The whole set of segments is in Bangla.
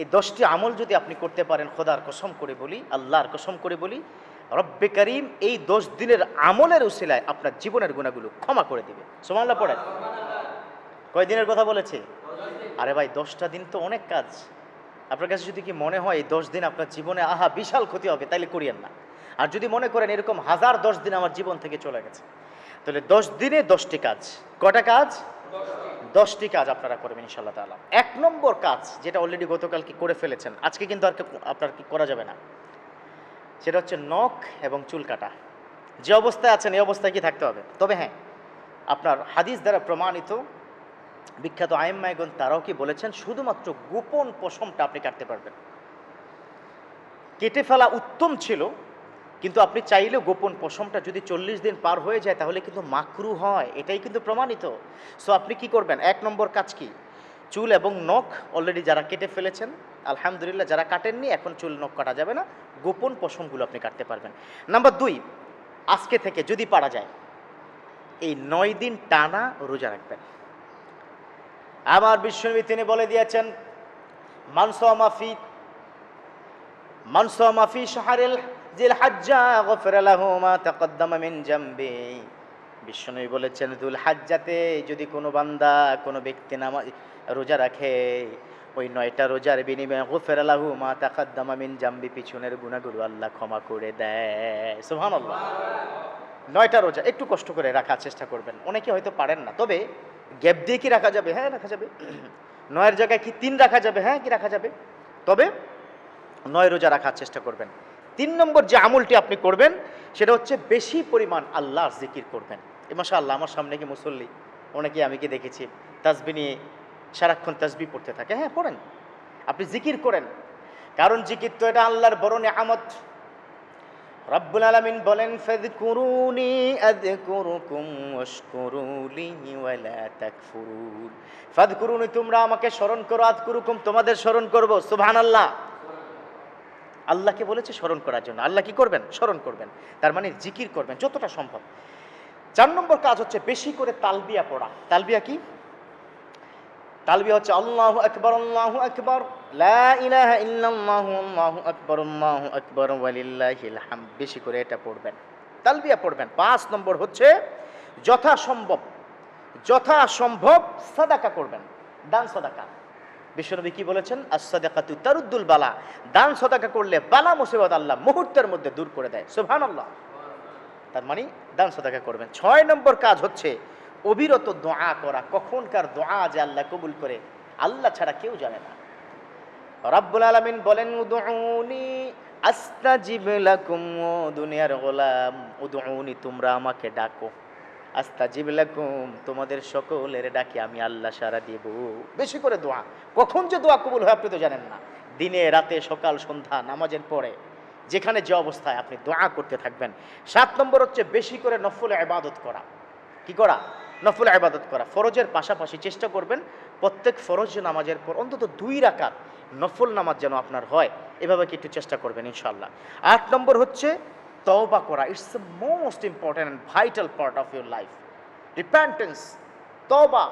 এই দশটি আমল যদি আপনি করতে পারেন, খোদার কসম করে বলি, আল্লাহর কসম করে বলি, রব্বে করিম এই দশ দিনের আমলের উসিলায় আপনার জীবনের গুণাগুলো ক্ষমা করে দিবে। সোমাল্লা পড়েন। কয় দিনের কথা বলেছে? আরে ভাই, দশটা দিন তো অনেক কাজ। আপনার কাছে যদি কি মনে হয়, এই দশ দিন আপনার জীবনে, আহা, বিশাল ক্ষতি হবে, তাইলে করিয়েন না। আর যদি মনে করেন এরকম হাজার দশ দিন আমার জীবন থেকে চলে গেছে, তাহলে দশ দিনে দশটি কাজ। কটা কাজ? দশটি কাজ আপনারা করবেন ইনশাল্লাহ তাআলা। এক নম্বর কাজ যেটা অলরেডি গতকাল কি করে ফেলেছেন, আজকে কিন্তু আর আপনার কি করা যাবে না, সেটা হচ্ছে নখ এবং চুল কাটা। যে অবস্থায় আছেন, এই অবস্থায় কি থাকতে হবে? তবে হ্যাঁ আপনার হাদিস দ্বারা প্রমাণিত, বিখ্যাত আইম্মাইগন তারাও কি বলেছেন, শুধুমাত্র গোপন পশমটা আপনি কাটতে পারবেন। কেটে ফেলা উত্তম ছিল কিন্তু আপনি চাইলেও গোপন পশমটা যদি চল্লিশ দিন পার হয়ে যায়, তাহলে কিন্তু মাকরু হয়। এটাই কিন্তু প্রমাণিত। সো আপনি কি করবেন? এক নম্বর কাজ কি? চুল এবং নখ অলরেডি যারা কেটে ফেলেছেন, আলহামদুলিল্লাহ যারা কাটেননি, এখন চুল নখ কাটা যাবে না। গোপন পশমগুলো আপনি কাটতে পারবেন। নাম্বার দুই, আজকে থেকে যদি পারা যায়, এই নয় দিন টানা রোজা রাখবেন। আমার বিশ্বনবী তিনি বলে দিয়েছেন মানসা মাফি মানসা মাফি শাহরিল জিল হাজ্জা গফির লাহু মা তাকদ্দামা মিন জামবি। বিশ্বনবী বলেছেন দুল হাজ্জাতে যদি কোনো বান্দা কোনো ব্যক্তি নামা রোজা রাখে, ওই নয়টা রোজার বিনিময়ে গফির লাহু মা তাকদ্দামা মিন জামবি পিছনের গুনাহগুলো আল্লাহ ক্ষমা করে দেয়। সুবহানাল্লাহ। নয়টা রোজা, একটু কষ্ট করে রাখার চেষ্টা করবেন। অনেকে হয়তো পারেন না, তবে গ্যাপ দিয়ে কি রাখা যাবে? হ্যাঁ রাখা যাবে। নয়ের জায়গায় কি তিন রাখা যাবে? হ্যাঁ কি রাখা যাবে? তবে নয় রোজা রাখার চেষ্টা করবেন। তিন নম্বর যে আমলটি আপনি করবেন, সেটা হচ্ছে বেশি পরিমাণ আল্লাহর জিকির করবেন। মাসা আল্লাহ আমার সামনে কি মুসল্লি, অনেকে আমি কি দেখেছি তাসবি নিয়ে সারাক্ষণ তাজবি পড়তে থাকে। হ্যাঁ পড়েন। আপনি জিকির করেন। কারণ জিকির তো এটা আল্লাহর বড় নেয়ামত। রব্বুল আলামিন বলেন, ফাযকুরুনি আযকুরুকুম ওয়াশকুরুলি ওয়ালা তোমরা আমাকে স্মরণ করো, আযকুরুকুম তোমাদের স্মরণ করব করব। সুবহানাল্লাহ। আল্লাহকে বলেছে স্মরণ করার জন্য। আল্লাহ কি করবেন? স্মরণ করবেন। তার মানে জিকির করবেন, যতটা সম্ভব। চার নম্বর কাজ হচ্ছে বেশি করে তালবিয়া পড়া। তালবিয়া কি? তালবিয়া হচ্ছে আল্লাহু আকবার, আল্লাহ আকবার বেশি করে এটা পড়বেন। তালবিয়া পড়বেন। পাঁচ নম্বর হচ্ছে যথাসম্ভব যথাসম্ভব সাদাকা করবেন। দান সাদাকা। বিশ্বনবী কি বলেছেন? আসাদাকাতু তারুদ্দুল বালা। দান সদাকা করলে বালা মুসিবত আল্লাহ মুহূর্তের মধ্যে দূর করে দেয়। সুবহানাল্লাহ। তার মানে দান সদাকা করবেন। ছয় নম্বর কাজ হচ্ছে অবিরত দোয়া করা। কখনকার দোয়া যে আল্লাহ কবুল করে, আল্লাহ ছাড়া কেউ জানে না। রাব্বুল আলামিন বলেন, উদউনি আস্তাজিব লাকুম ও দুনিয়ার গোলাম। উদউনি, তোমরা আমাকে ডাকো। আস্তাজিব লাকুম, তোমাদের সকলের ডাকে আমি আল্লাহ সারা দেব। বেশি করে দোয়া। কখন যে দোয়া কবুল হয় আপনি তো জানেন না। দিনে, রাতে, সকাল, সন্ধ্যা, নামাজের পরে যেখানে যে অবস্থায় আপনি দোয়া করতে থাকবেন। সাত নম্বর হচ্ছে বেশি করে নফল ইবাদত করা। কি করা? নফল ইবাদত করা। ফরজের পাশাপাশি চেষ্টা করবেন প্রত্যেক ফরজ নামাজের পর অন্তত দুই রাকাত নফল নামাজ যেন আপনার হয়। এভাবে কি একটু চেষ্টা করবেন ইনশাল্লাহ আট নম্বর হচ্ছে তওবা করা it's the most important and vital part of your life repentance তওবা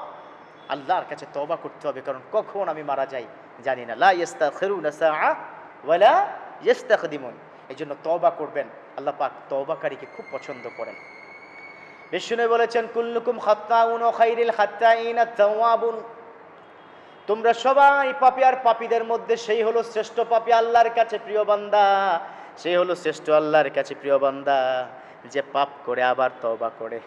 আল্লাহর কাছে তওবা করতে হবে, কারণ কখন আমি মারা যাই জানি না। লা ইস্তাখিরুনা সাআ ওয়ালা এই জন্য তওবা করবেন। আল্লাহ পাক তওবাকারীকে খুব পছন্দ করেন। বিষ্ণু বলেছেন, কুল্লুকুম খাত্তাউন ও খাইরিল খাত্তাইন তাওয়াবুন। তোমরা সবাই পাপী আর পাপীদের মধ্যে সেই হলো শ্রেষ্ঠ পাপী আল্লাহর কাছে প্রিয় বান্দা। সেই হলো শ্রেষ্ঠ আল্লাহর কাছে প্রিয় বান্দা, যে পাপ করে আবার তওবা করে।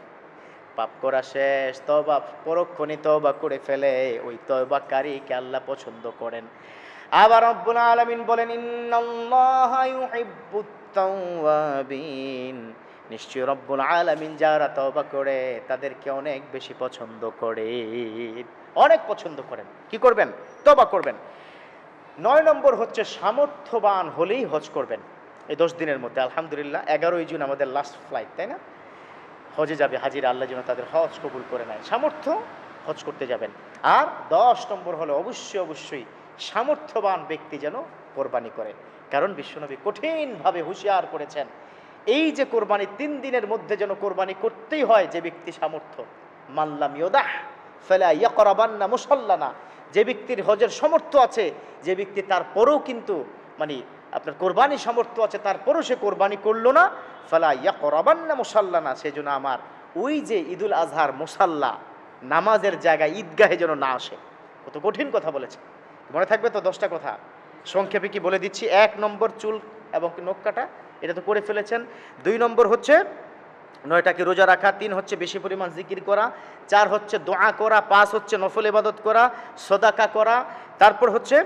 পাপ করা শেষ তবা পরক্ষণে তবা করে ফেলে, ওই তবাকারীকে আল্লাহ পছন্দ করেন। আবার রব্বুল আলামিন বলেন নিশ্চয় রব্বুল আলামিন যারা তওবা করে, তাদেরকে অনেক বেশি পছন্দ করে। অনেক পছন্দ করেন। কি করবেন? তবা করবেন। নয় নম্বর হচ্ছে, সামর্থ্যবান হলেই হজ করবেন। এই দশ দিনের মধ্যে, আলহামদুলিল্লাহ, এগারোই জুন আমাদের লাস্ট ফ্লাইট তাই না? হজে যাবে হাজিরা, আল্লাহ যেন তাদের হজ কবুল করে নেয়। সামর্থ্য, হজ করতে যাবেন। আর দশ নম্বর হলো, অবশ্যই অবশ্যই সামর্থ্যবান ব্যক্তি যেন কোরবানি করে। কারণ বিশ্বনবী কঠিনভাবে হুঁশিয়ার করেছেন, এই যে কোরবানি তিন দিনের মধ্যে যেন কোরবানি করতেই হয়, যে ব্যক্তি সামর্থ্য মাল্লাম ইয়োদাহ ফেলা ইয়া করাবান্না মুসল্লানা। যে ব্যক্তির হজের সমর্থ আছে, যে ব্যক্তি তারপরেও কিন্তু মানে আপনার কোরবানি সামর্থ্য আছে, তারপরেও সে কোরবানি করল না। ফালা ইয়া করাবান্না মুসাল্লা না সেই জন্য আমার ওই যে ঈদুল আজহার মুসাল্লা নামাজের জায়গায় ঈদগাহে যেন না আসে। কত কঠিন কথা বলেছে। মনে থাকবে তো দশটা কথা। সংক্ষেপে কি বলে দিচ্ছি? এক নম্বর চুল এবং নখ কাটা, এটা তো করে ফেলেছেন। দুই নম্বর হচ্ছে নয়টাকে রোজা রাখা, তিন হচ্ছে বেশি পরিমাণ জিকির করা, চার হচ্ছে দোয়া করা, পাঁচ হচ্ছে নফল ইবাদত করা, সদাকা করা, তারপর হচ্ছে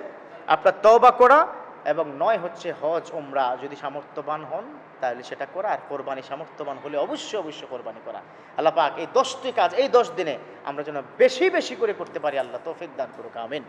আপনার তওবা করা এবং নয় হচ্ছে হজ, উমরা যদি সামর্থ্যবান হন, তাহলে সেটা করা। আর কোরবানি সামর্থ্যবান হলে অবশ্যই অবশ্যই কোরবানি করা। আল্লাহ পাক এই দশটি কাজ, এই দশ দিনে আমরা যেন বেশি বেশি করে করতে পারি। আল্লাহ তৌফিক দান করুক, আমিন।